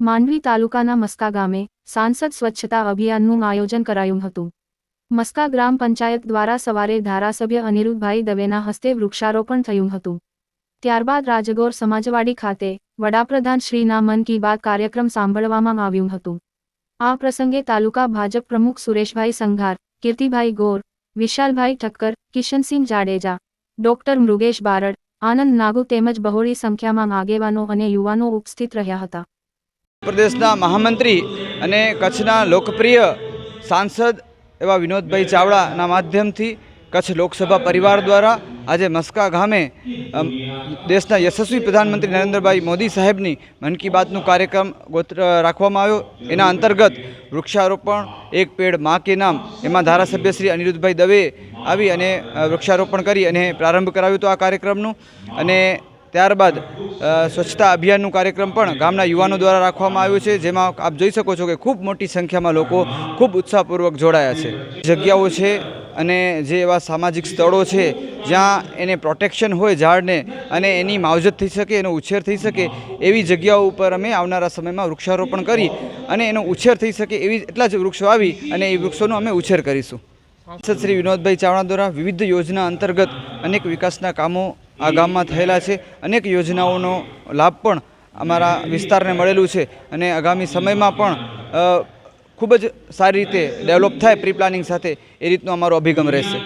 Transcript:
માંડવી તાલુકાના મસ્કા ગામે સાંસદ સ્વચ્છતા અભિયાનનું આયોજન કરાયું હતું. મસ્કા ગ્રામ પંચાયત દ્વારા સવારે ધારાસભ્ય અનિરુદ્ધભાઈ દવેના હસ્તે વૃક્ષારોપણ થયું હતું. ત્યારબાદ રાજગોર સમાજવાડી ખાતે વડાપ્રધાન શ્રીના મન કી બાત કાર્યક્રમ સાંભળવામાં આવ્યું હતું. આ પ્રસંગે તાલુકા ભાજપ પ્રમુખ સુરેશભાઈ સંઘાર, કીર્તિભાઈ ગોર, વિશાલભાઈ ઠક્કર, કિશનસિંહ જાડેજા, ડોક્ટર મૃગેશ બારડ, આનંદ નાગુ તેમજ બહોળી સંખ્યામાં આગેવાનો અને યુવાનો ઉપસ્થિત રહ્યા હતા. પ્રદેશના મહામંત્રી અને કચ્છના લોકપ્રિય સાંસદ એવા વિનોદભાઈ ચાવડાના માધ્યમથી કચ્છ લોકસભા પરિવાર દ્વારા આજે મસ્કા ગામે દેશના યશસ્વી પ્રધાનમંત્રી નરેન્દ્રભાઈ મોદી સાહેબની મન કી બાતનું કાર્યક્રમ ગોત્ર, રાખવામાં આવ્યો. એના અંતર્ગત વૃક્ષારોપણ, એક પેડ મા કે નામ, એમાં ધારાસભ્ય શ્રી અનિરુદ્ધભાઈ દવે આવી અને વૃક્ષારોપણ કરી અને પ્રારંભ કરાવ્યો હતો આ કાર્યક્રમનું. અને ત્યારબાદ સ્વચ્છતા અભિયાનનું કાર્યક્રમ પણ ગામના યુવાનો દ્વારા રાખવામાં આવ્યો છે, જેમાં આપ જોઈ શકો છો કે ખૂબ મોટી સંખ્યામાં લોકો ખૂબ ઉત્સાહપૂર્વક જોડાયા છે. જગ્યાઓ છે અને જે એવા સામાજિક સ્થળો છે, જ્યાં એને પ્રોટેક્શન હોય ઝાડને અને એની માવજત થઈ શકે, એનો ઉછેર થઈ શકે, એવી જગ્યાઓ ઉપર અમે આવનારા સમયમાં વૃક્ષારોપણ કરી અને એનો ઉછેર થઈ શકે એવી એટલા જ વૃક્ષો આવી અને એ વૃક્ષોનો અમે ઉછેર કરીશું. સાંસદ શ્રી વિનોદભાઈ ચાવડા દ્વારા વિવિધ યોજના અંતર્ગત અનેક વિકાસના કામો આ ગામમાં થયેલા છે. અનેક યોજનાઓનો લાભ પણ અમારા વિસ્તારને મળેલું છે અને આગામી સમયમાં પણ ખૂબ જ સારી રીતે ડેવલપ થાય પ્રી પ્લાનિંગ સાથે એ રીતનો અમારો અભિગમ રહેશે.